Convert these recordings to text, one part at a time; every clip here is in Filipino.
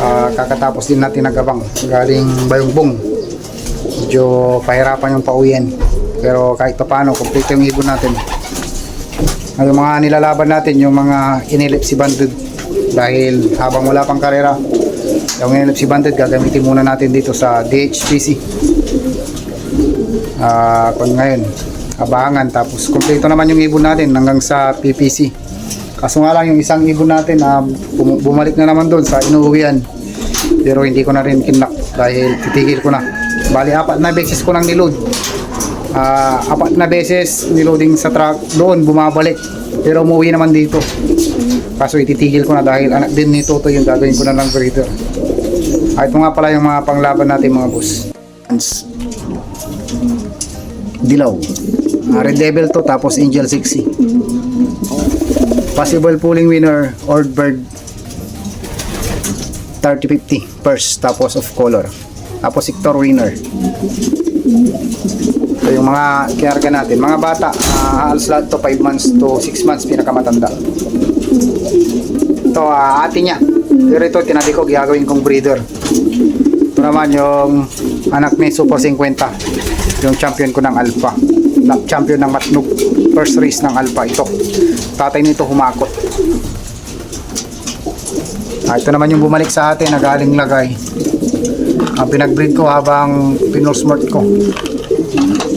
Ah, kakatapos din natin nagabang galing Bayongbong. Medyo pahirapan yung pauwian. Pero kahit pa paano, kompleto yung ibon natin. Yung mga nilalaban natin, yung mga inilip si Banded. Dahil habang wala pang karera, yung inilip si Banded, gagamitin muna natin dito sa DHPC. Ah, kung ngayon, abangan. Tapos kompleto naman yung ibon natin hanggang sa PPC. Kaso nga lang yung isang ibon natin na bum- bumalik na naman doon sa inuuwian. Pero hindi ko na rin kinlock dahil titigil ko na. Bali, apat na beses ko nang niload. Ah, apat na beses niloading sa truck doon, bumabalik. Pero umuwi naman dito. Kaso ititigil ko na dahil anak din ni Toto yung gagawin ko na lang breeder. Ay, ito nga pala yung mga panglaban natin mga boss. Dilaw. Ah, Red Devil to tapos Angel 60. Possible pulling winner or bird 30-50 first tapos of color. Tapos sector winner. Ito yung mga kinarga natin. Mga bata, uh, halos lahat to 5 months to 6 months pinakamatanda. Ito, ah, ate niya. Pero ito, tinabi ko, gagawin kong breeder. Ito naman yung anak ni Super 50. Yung champion ko ng Alpha. Champion ng Matnog. First race ng Alpha. Ito. Tatay nito humakot. Ah, ito naman yung bumalik sa atin na galing lagay. Ang pinag-breed ko habang pinursmart ko.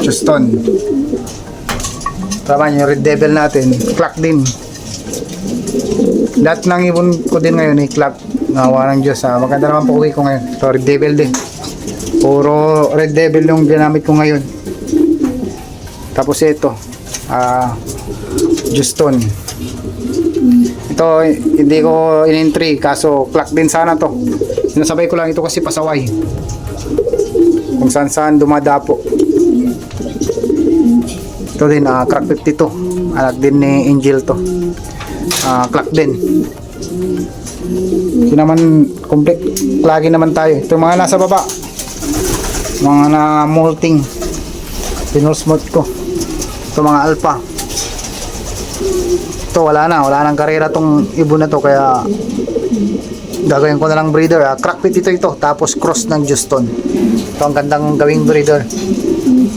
Houston. Tama yung Red Devil natin. Clock din. Lahat ng ibon ko din ngayon eh, clock. Nawa ng Diyos ha. Maganda naman po uwi ko ngayon. Ito, Red Devil din. Puro Red Devil yung ginamit ko ngayon. Tapos ito. Ah, Houston. Ito, hindi ko in-entry. Kaso, clock din sana to. Sinasabay ko lang ito kasi pasaway. Kung saan saan dumadapo. Ito din, ah, crack 52. Anak din ni Angel to. Ah, clock din. Ito naman, complete. Lagi naman tayo. Ito mga nasa baba. Mga na molting. Pinulsmot ko. Ito mga alpha. Ito wala na. Wala nang karera tong ibon na to. Kaya gagawin ko na lang breeder. Ah. Crackpit ito ito. Tapos cross ng Houston. Ito ang gandang gawing breeder.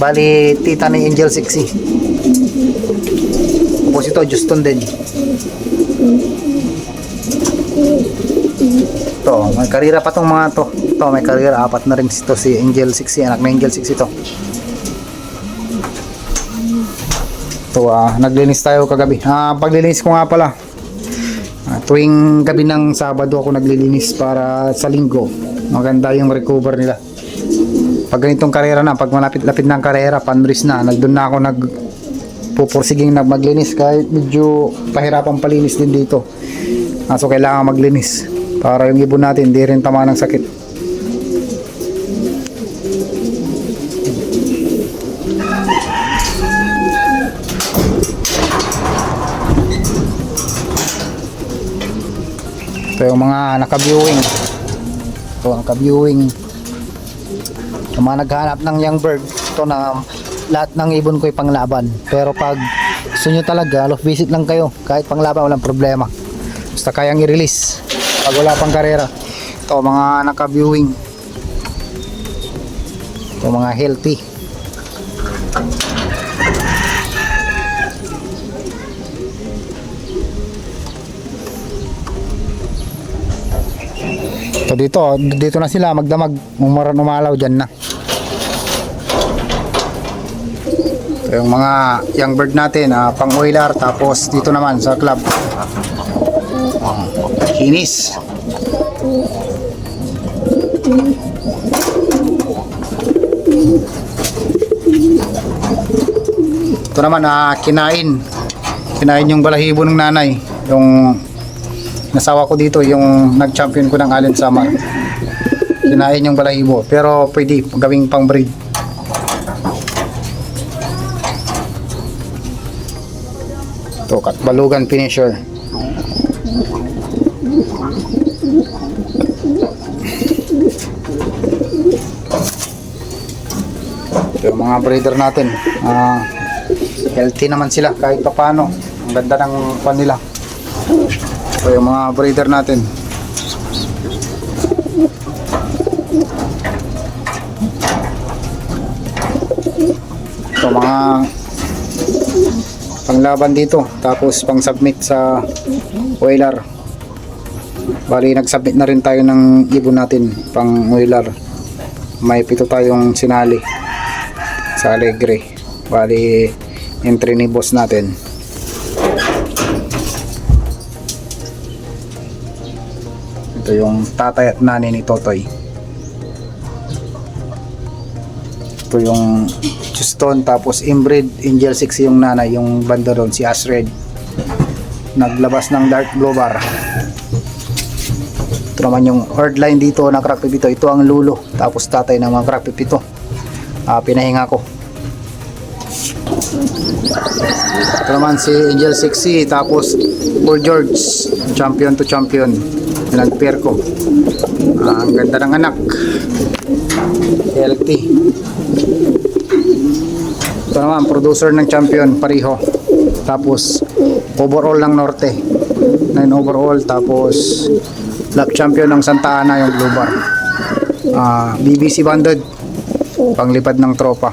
Bali, tita ni Angel 60. Tapos ito, Houston din. Ito, may karira pa tong mga to. Ito, may karira. Apat na rin ito si Angel 60. Anak na Angel 60 ito. Ito, ah, naglinis tayo kagabi. Ah, paglilinis ko nga pala. Ah, tuwing gabi ng Sabado ako naglilinis para sa linggo. Maganda yung recover nila. Pag ganitong karera na, pag malapit-lapit ng karera, panris na, nagdun na ako nag pupursiging na maglinis kahit medyo pahirapan palinis din dito. Ah, so kailangan maglinis para yung ibon natin hindi rin tama ng sakit. Ito yung mga naka-viewing. Ito, naka-viewing. Yung mga naghahanap ng young bird, ito na lahat ng ibon ko ay panglaban. Pero pag gusto nyo talaga, off visit lang kayo. Kahit panglaban, walang problema. Basta kayang i-release. Pag wala pang karera. Ito, mga naka-viewing. Ito, mga healthy. Ito dito, dito na sila magdamag. Umaran umalaw dyan na. Ito yung mga young bird natin, ah, pang oiler. Tapos dito naman sa club. Kinis. Ito naman, ah, kinain. Kinain yung balahibo ng nanay. Yung nasawa ko dito, yung nag-champion ko ng Allen Summer. Kinain yung balahibo. Pero pwede gawing pang breed. Ito, katbalugan finisher. Ito yung mga breeder natin. Ah, healthy naman sila kahit papano. Ang ganda ng pan nila. So yung mga breeder natin. So mga panglaban dito tapos pang submit sa oiler. Bali nag-submit na rin tayo ng ibon natin pang oiler. May pito tayong sinali sa Alegre. Bali entry ni boss natin. Ito yung tatay at nani ni Totoy. Ito yung Houston tapos inbreed Angel 6 yung nanay yung banda doon si Asred. Naglabas ng dark blue bar. Ito naman yung hard line dito na crack dito. Ito ang lulo. Tapos tatay ng mga crack ito. Ah, pinahinga ko. Ito naman si Angel 6 tapos Bull George champion to champion pinag-pair ko. Ah, ang ganda ng anak. Healthy. Ito naman producer ng champion pariho. Tapos overall ng norte. 9 overall tapos lap champion ng Santa Ana yung blue bar. Ah, BBC banded panglipad ng tropa.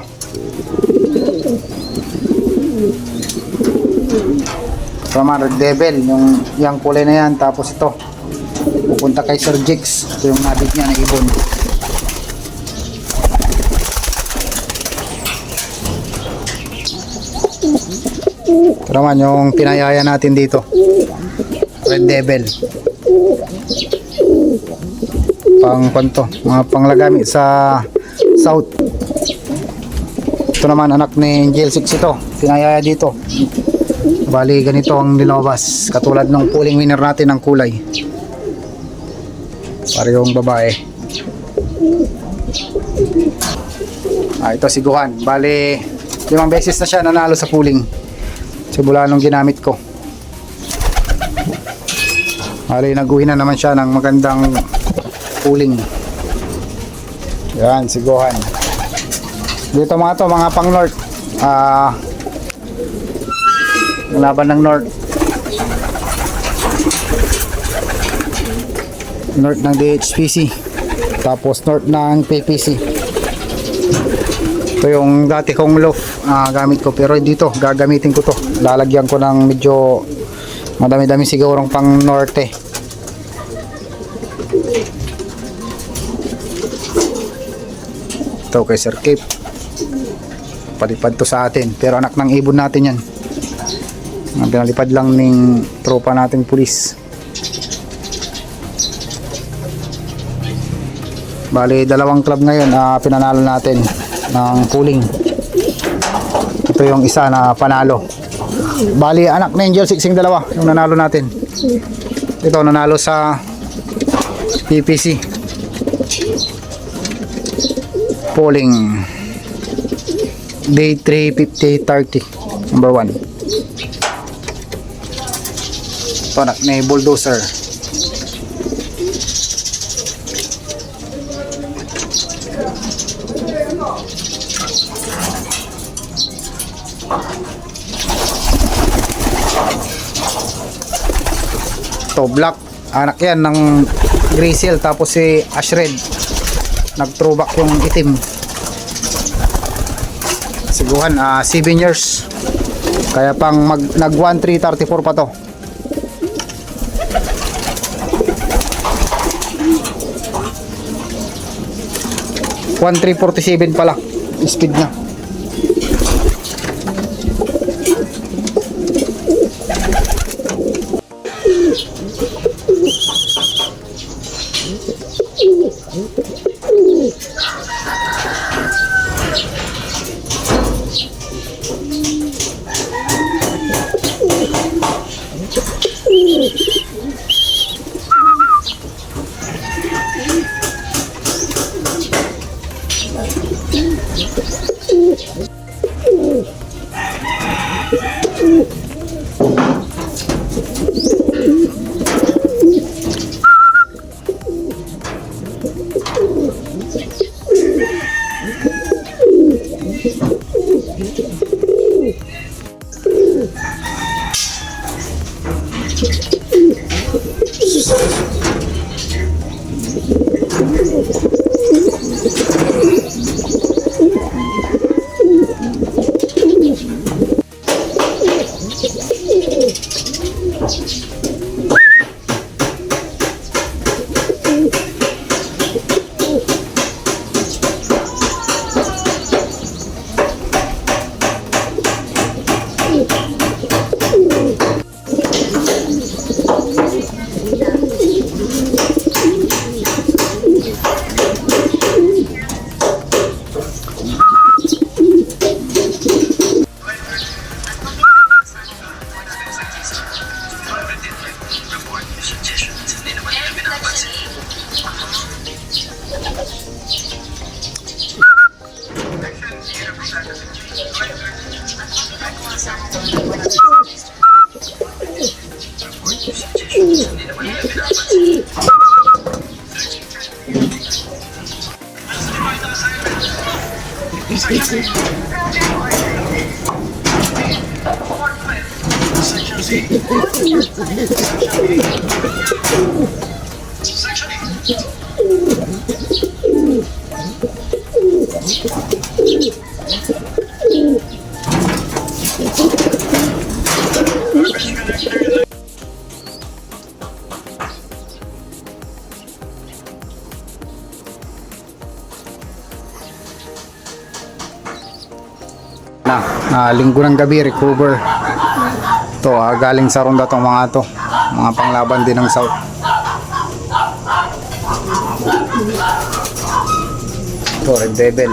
Tama, Red Devil, yung, yung kulay na yan. Tapos ito, pupunta kay Sir Jix. Ito yung nabit niya na ibon. Ito naman yung pinayaya natin dito. Red Devil. Pang panto, mga panglagamit sa South. Ito naman anak ni Angel 6 ito. Pinayaya dito. Bali, ganito ang nilabas. Katulad ng pulling winner natin ng kulay. Para yung babae. Ah, ito si Guhan. Bali, limang beses na siya nanalo sa pulling. Simula nung ginamit ko. Bali, naguhin na naman siya ng magandang pulling. Yan, si Gohan. Dito mga to, mga pang north. Ah, laban ng North. North ng DHPC. Tapos North ng PPC. Ito yung dati kong loaf ah, gamit ko pero dito gagamitin ko to. Lalagyan ko ng medyo madami-dami sigurong pang norte. Ito kay Sir Cape. Palipad to sa atin pero anak ng ibon natin yan. Pinalipad lang ng tropa nating pulis. Bali, dalawang club ngayon ah, pinanalo natin ng pooling. Ito yung isa na panalo. Bali, anak ni Angel Sixing dalawa yung nanalo natin. Ito, nanalo sa PPC. Polling. Day 3, 50, 30. Number 1. Ito anak ni Bulldozer. Ito black. Anak yan ng Grizzle tapos si Ashred. Nag-throwback yung itim. Siguhan, ah 7 years. Kaya pang mag, nag 1334 pa to. One three forty seven pala speed niya. Na ah, linggo ng gabi recover to ah, galing sa ronda tong mga to. Mga panglaban din ng south. To red devil.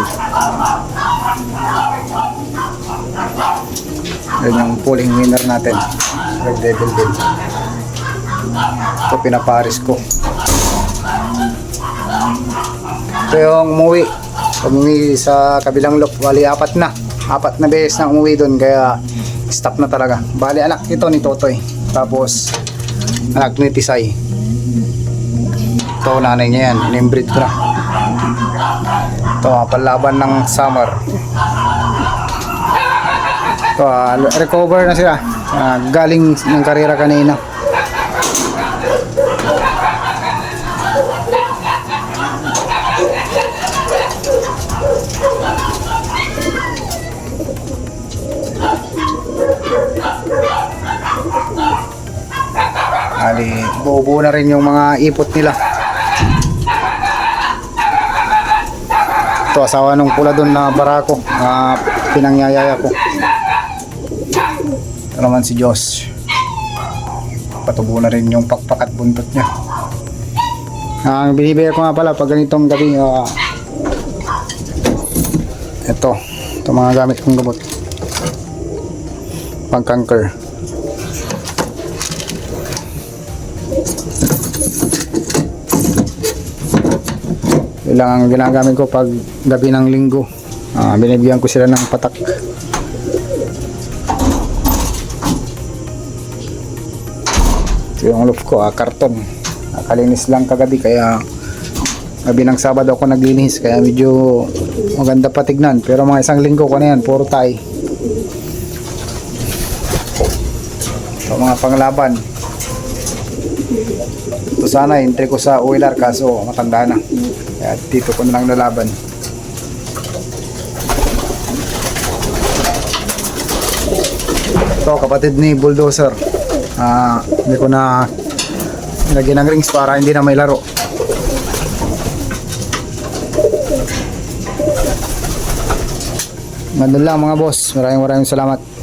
Yan yung pulling winner natin. Red devil din. Ito pinaparis ko. Ito yung umuwi. Umuwi sa kabilang loop wali apat na. Apat na beses na umuwi doon kaya stop na talaga. Bali anak ito ni Totoy. Tapos anak ni Tisay. Ito nanay niya yan. Inimbreed ko na. Ito ah, panlaban ng summer. Ito ah, recover na sila. Ah, galing ng karera kanina Ali, buo na rin yung mga ipot nila. Ito, asawa nung pula doon na barako. na pinangyayaya ko. Ito naman si Josh. Patubo na rin yung pakpak at buntot niya. Ang binibigay ko nga pala pag ganitong gabi, ah, ito, ito mga gamit kong gamot. Pang cancer. Lang ang ginagamit ko pag gabi ng linggo. Ah, binibigyan ko sila ng patak. Ito yung loop ko, ah, karton. Nakalinis lang kagabi kaya gabi ng Sabado ako naglinis kaya medyo maganda patignan. Pero mga isang linggo ko na yan, puro tay. Ito mga panglaban. Ito sana, entry ko sa oiler kaso matanda na. Kaya dito ko na lang lalaban. Ito kapatid ni Bulldozer. Ah, hindi ko na nilagyan ng rings para hindi na may laro. Ganun lang mga boss. Maraming maraming salamat.